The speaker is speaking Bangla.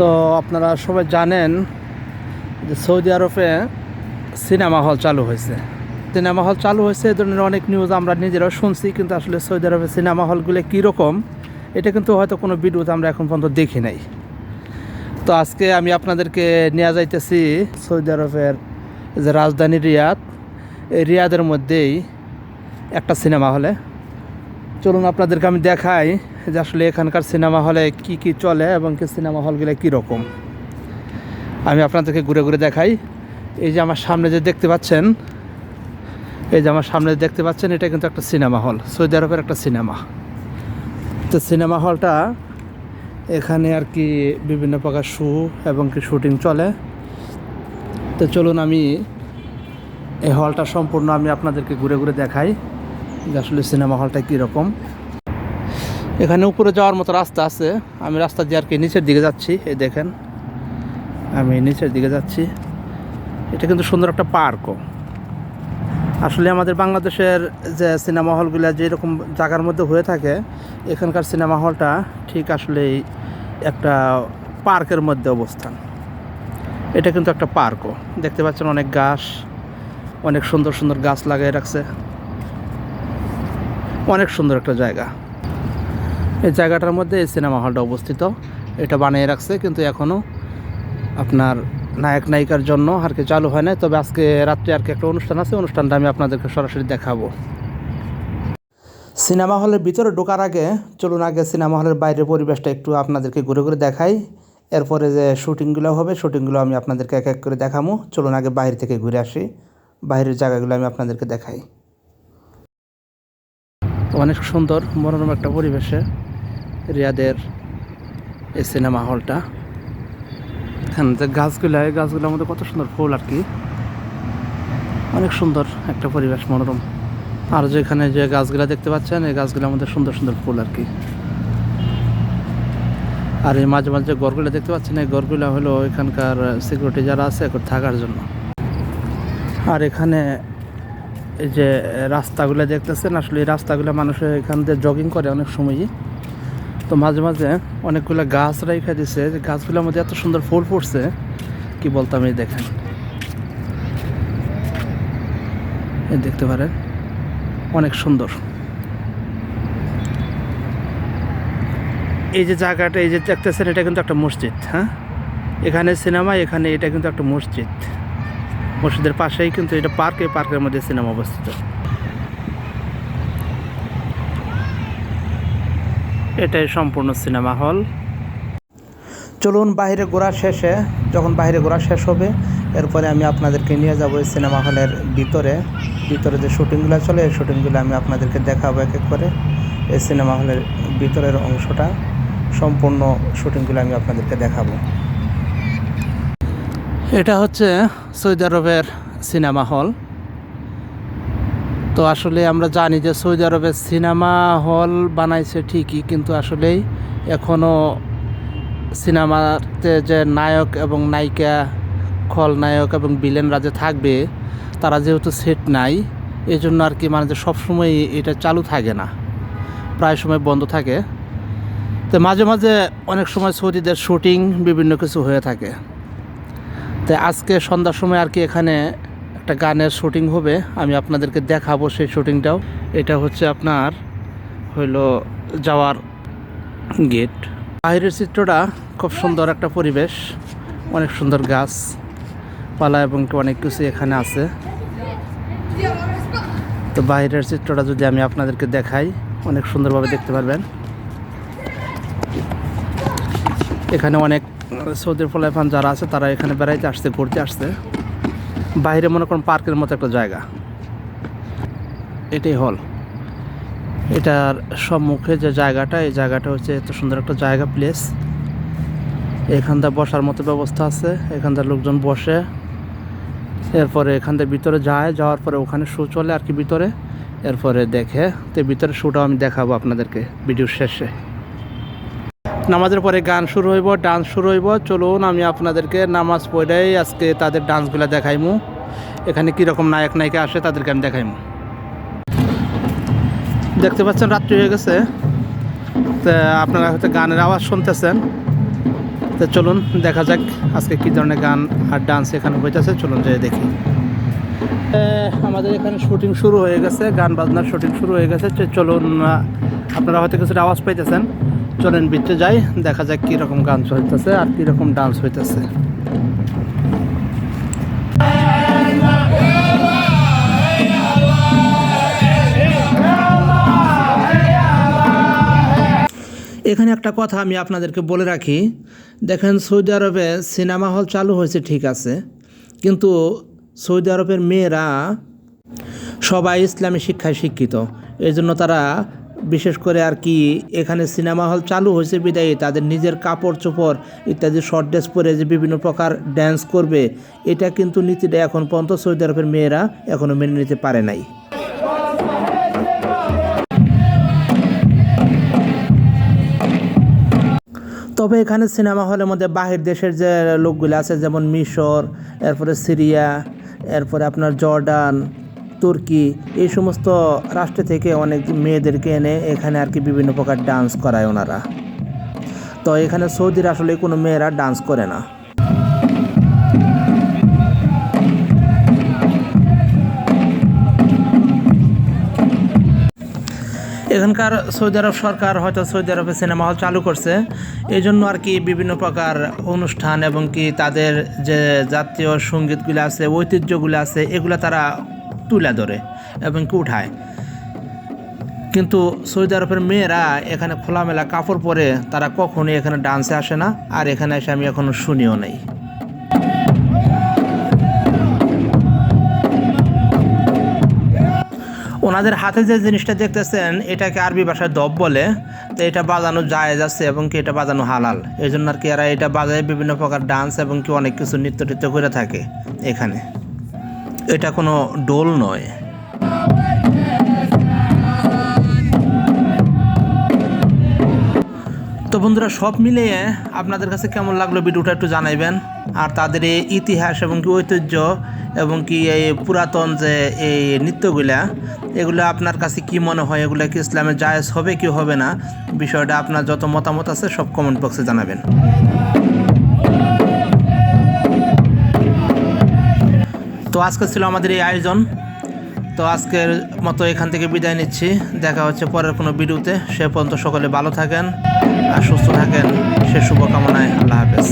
তো আপনারা সবাই জানেন যে সৌদি আরবে সিনেমা হল চালু হয়েছে। সিনেমা হল চালু হয়েছে এই ধরনের অনেক নিউজ আমরা নিজেরাও শুনছি, কিন্তু আসলে সৌদি আরবের সিনেমা হলগুলো কীরকম, এটা কিন্তু হয়তো কোনো ভিডিওতে আমরা এখন পর্যন্ত দেখি নাই। তো আজকে আমি আপনাদেরকে নিয়ে যাইতেছি সৌদি আরবের যে রাজধানী রিয়াদ, এই রিয়াদের মধ্যেই একটা সিনেমা হলে। চলুন আপনাদেরকে আমি দেখাই যে আসলে এখানকার সিনেমা হলে কি কি চলে এবং কি সিনেমা হলগুলো কীরকম। আমি আপনাদেরকে ঘুরে ঘুরে দেখাই। এই যে আমার সামনে যে দেখতে পাচ্ছেন, এই যে আমার সামনে দেখতে পাচ্ছেন, এটা কিন্তু একটা সিনেমা হল, সৌদি আরবের একটা সিনেমা। তো সিনেমা হলটা এখানে আর কি বিভিন্ন প্রকার শু এবং কি শুটিং চলে। তো চলুন আমি এই হলটা সম্পূর্ণ আমি আপনাদেরকে ঘুরে ঘুরে দেখাই। যে আসলে সিনেমা হলটা কীরকম। এখানে উপরে যাওয়ার মতো রাস্তা আছে। আমি রাস্তা দিয়ে আর কি নিচের দিকে যাচ্ছি, এই দেখেন। আমি নিচের দিকে যাচ্ছি। এটা কিন্তু সুন্দর একটা পার্কও। আসলে আমাদের বাংলাদেশের যে সিনেমা হলগুলো যেরকম জায়গার মধ্যে হয়ে থাকে, এখানকার সিনেমা হলটা ঠিক আসলেই একটা পার্কের মধ্যে অবস্থান। এটা কিন্তু একটা পার্কও। দেখতে পাচ্ছেন অনেক গাছ, অনেক সুন্দর সুন্দর গাছ লাগিয়ে রাখছে। অনেক সুন্দর একটা জায়গা। এই জায়গাটার মধ্যে এই সিনেমা হলটা অবস্থিত। এটা বানিয়ে রাখছে, কিন্তু এখনও আপনার নায়ক নায়িকার জন্য আর কি চালু হয় না তবে আজকে রাত্রে আর কি একটা অনুষ্ঠান আছে, অনুষ্ঠানটা আমি আপনাদেরকে সরাসরি দেখাবো। সিনেমা হলের ভিতরে ঢোকার আগে, চলুন আগে সিনেমা হলের বাইরের পরিবেশটা একটু আপনাদেরকে ঘুরে ঘুরে দেখাই। এরপরে যে শুটিংগুলো হবে, শুটিংগুলো আমি আপনাদেরকে এক এক করে দেখাবো চলুন আগে বাইরে থেকে ঘুরে আসি। বাইরের জায়গাগুলো আমি আপনাদেরকে দেখাই। অনেক সুন্দর, মনোরম একটা পরিবেশে রিয়াদের এই সিনেমা হলটা। এখানে যে গাছগুলো, এই গাছগুলোর মধ্যে কত সুন্দর ফুল আর কি। অনেক সুন্দর একটা পরিবেশ, মনোরম। আর যেখানে যে গাছগুলো দেখতে পাচ্ছেন, এই গাছগুলোর মধ্যে সুন্দর সুন্দর ফুল আর কি। আর এই মাঝে মাঝে গড়গুলো দেখতে পাচ্ছেন, এই গড়গুলো হলো এখানকার সিকিউরিটি যারা আছে থাকার জন্য। আর এখানে এই যে রাস্তাগুলো দেখতেছেন, আসলে এই রাস্তাগুলো মানুষ এখান দিয়ে জগিং করে অনেক সময়ই। তো মাঝে মাঝে অনেকগুলো গাছ রেখে দিছে। যে গাছগুলোর মধ্যে এত সুন্দর ফুল ফুটছে, কি বলতাম এই দেখেন। দেখতে পারেন, অনেক সুন্দর। এই যে জায়গাটা, এই যে দেখতেছেন, এটা কিন্তু একটা মসজিদ হ্যাঁ? এখানে সিনেমা, এখানে এটা কিন্তু একটা মসজিদ। মসজিদের পাশেই, কিন্তু এটা পার্ক, পার্কের মধ্যে সিনেমা অবস্থিত। এটাই সম্পূর্ণ সিনেমা হল। চলুন বাইরে ঘোরা শেষে, যখন বাইরে ঘোরা শেষ হবে, এরপরে আমি আপনাদেরকে নিয়ে যাব এই সিনেমা হলের ভিতরে। ভিতরে যে শুটিংগুলো চলে, এই শুটিংগুলো আমি আপনাদেরকে দেখাবো এক এক করে। এই সিনেমা হলের ভিতরের অংশটা, সম্পূর্ণ শুটিংগুলো আমি আপনাদেরকে দেখাবো। এটা হচ্ছে সৌদি আরবের সিনেমা হল। তো আসলে আমরা জানি যে সৌদি আরবের সিনেমা হল বানাইছে ঠিকই, কিন্তু আসলেই এখনও সিনেমাতে যে নায়ক এবং নায়িকা খলনায়ক এবং বিলেনরা যে থাকবে, তারা যেহেতু সেট নাই এই জন্য আর কি মানে যে সবসময় এটা চালু থাকে না, প্রায় সময় বন্ধ থাকে। তো মাঝে মাঝে অনেক সময় সৌদিদের শুটিং বিভিন্ন কিছু হয়ে থাকে। তো আজকে সন্ধ্যার সময় আর কি এখানে একটা গানের শুটিং হবে, আমি আপনাদেরকে দেখাবো সেই শুটিংটাও। এটা হচ্ছে আপনার হইল যাওয়ার গেট। বাইরের চিত্রটা খুব সুন্দর একটা পরিবেশ, অনেক সুন্দর গাছ, পালা এবং অনেক কিছু এখানে আছে। তো বাইরের চিত্রটা যদি আমি আপনাদেরকে দেখাই, অনেক সুন্দরভাবে দেখতে পারবেন। এখানে অনেক সৌদির ফলাইফান যারা আছে, তারা এখানে বেড়াইতে আসছে, ঘুরতে আসছে। বাইরে মনে করেন পার্কের মতো একটা জায়গা। এটাই হল। এটার সম্মুখে যে জায়গাটা, এই জায়গাটা হচ্ছে এত সুন্দর একটা জায়গা, প্লেস। এখানটা বসার মতো ব্যবস্থা আছে। এখানটা লোকজন বসে। এরপরে এখান থেকে ভিতরে যায়, যাওয়ার পরে ওখানে শো চলে আর কি ভিতরে। এরপরে দেখে। তো ভিতরে শোটাও আমি দেখাবো আপনাদেরকে ভিডিও শেষে। নামাজের পরে গান শুরু হইব ডান্স শুরু হইব। চলুন, আমি আপনাদেরকে নামাজ পড়েই, আজকে তাদের ডান্সগুলো দেখাইমু। এখানে কীরকম নায়ক, নায়িকা আসে তাদেরকে আমি দেখাইমু। দেখতে পাচ্ছেন, রাত্রি হয়ে গেছে। তো আপনারা হয়তো গানের আওয়াজ শুনতেছেন। তো চলুন, দেখা যাক আজকে কী ধরনের গান আর ডান্স এখানে হইতেছে। চলুন যে দেখি। আমাদের এখানে শুটিং শুরু হয়ে গেছে, গান বাজনার শুটিং শুরু হয়ে গেছে। চলুন আপনারা হয়তো কিছুটা আওয়াজ পাইতেছেন। চলেন বিচে যাই, দেখা যাক কীরকম গান চলতেছে আর কীরকম ডান্স হইতেছে। এখানে একটা কথা আমি আপনাদেরকে বলে রাখি, দেখেন সৌদি আরবে সিনেমা হল চালু হয়েছে, ঠিক আছে। কিন্তু সৌদি আরবের মেয়েরা সবাই ইসলামী শিক্ষায় শিক্ষিত এই জন্য তারা বিশেষ করে আর কি এখানে সিনেমা হল চালু হয়েছে বিদায়ী, তাদের নিজের কাপড় চোপড় ইত্যাদি শর্ট ড্রেস পরে যে বিভিন্ন প্রকার ড্যান্স করবে, এটা কিন্তু নীতিটা এখন পর্যন্ত সৌদি আরবের মেয়েরা এখনও মেনে নিতে পারে নাই। তবে এখানে সিনেমা হলের মধ্যে বাহির দেশের যে লোকগুলো আছে, যেমন মিশর, এরপরে সিরিয়া, এরপরে আপনার জর্ডান তুর্কি, এই সমস্ত রাষ্ট্র থেকে অনেক মেয়েদেরকে এনে এখানে আর কি বিভিন্ন প্রকার ডান্স করায় ওনারা। তো এখানে সৌদির আসলে কোনো মেয়েরা ডান্স করে না। এখানকার সৌদি আরব সরকার হয়তো সৌদি আরবে সিনেমা হল চালু করছে। এই জন্য আর কি বিভিন্ন প্রকার অনুষ্ঠান এবং কি তাদের যে জাতীয় সঙ্গীতগুলো আছে, ঐতিহ্যগুলো আছে, এগুলো তারা তুলে ধরে এবং কি উঠায়। কিন্তু সৌদি আরবের মেয়েরা এখানে খোলামেলা কাপড় পরে তারা কখনোই এখানে ডান্সে আসে না, আর এখানে এসে আমি এখনও শুনিও নেই। ওনাদের হাতে যে জিনিসটা দেখতেছেন, এটাকে আরবি ভাষায় দব বলে। তো এটা বাজানো জায়েজ আছে এবং কি এটা বাজানো হালাল। এই জন্য আর কি এরা এটা বাজায় বিভিন্ন প্রকার ডান্স এবং কি অনেক কিছু নৃত্য টিত্য করে থাকে এখানে। এটা কোনো ডোল নয়। তো বন্ধুরা, সব মিলিয়ে আপনাদের কাছে কেমন লাগল ভিডিওটা একটু জানাইবেন। আর তাদের এই ইতিহাস এবং কি ঐতিহ্য এবং কি এই পুরাতন যে এই নৃত্যগুলা, এগুলো আপনার কাছে কি মনে হয়? এগুলো কি ইসলামে জায়েজ হবে কি হবে না? বিষয়টা আপনার যত মতামত আছে সব কমেন্ট বক্সে জানাবেন। তো আজকে ছিল আমাদের এই আয়োজন। তো আজকের মতো এখান থেকে বিদায় নিচ্ছি। দেখা হচ্ছে পরের কোনো ভিডিওতে। সে পর্যন্ত সকলে ভালো থাকেন আর সুস্থ থাকেন। সে শুভকামনায় আল্লাহ হাফেজ।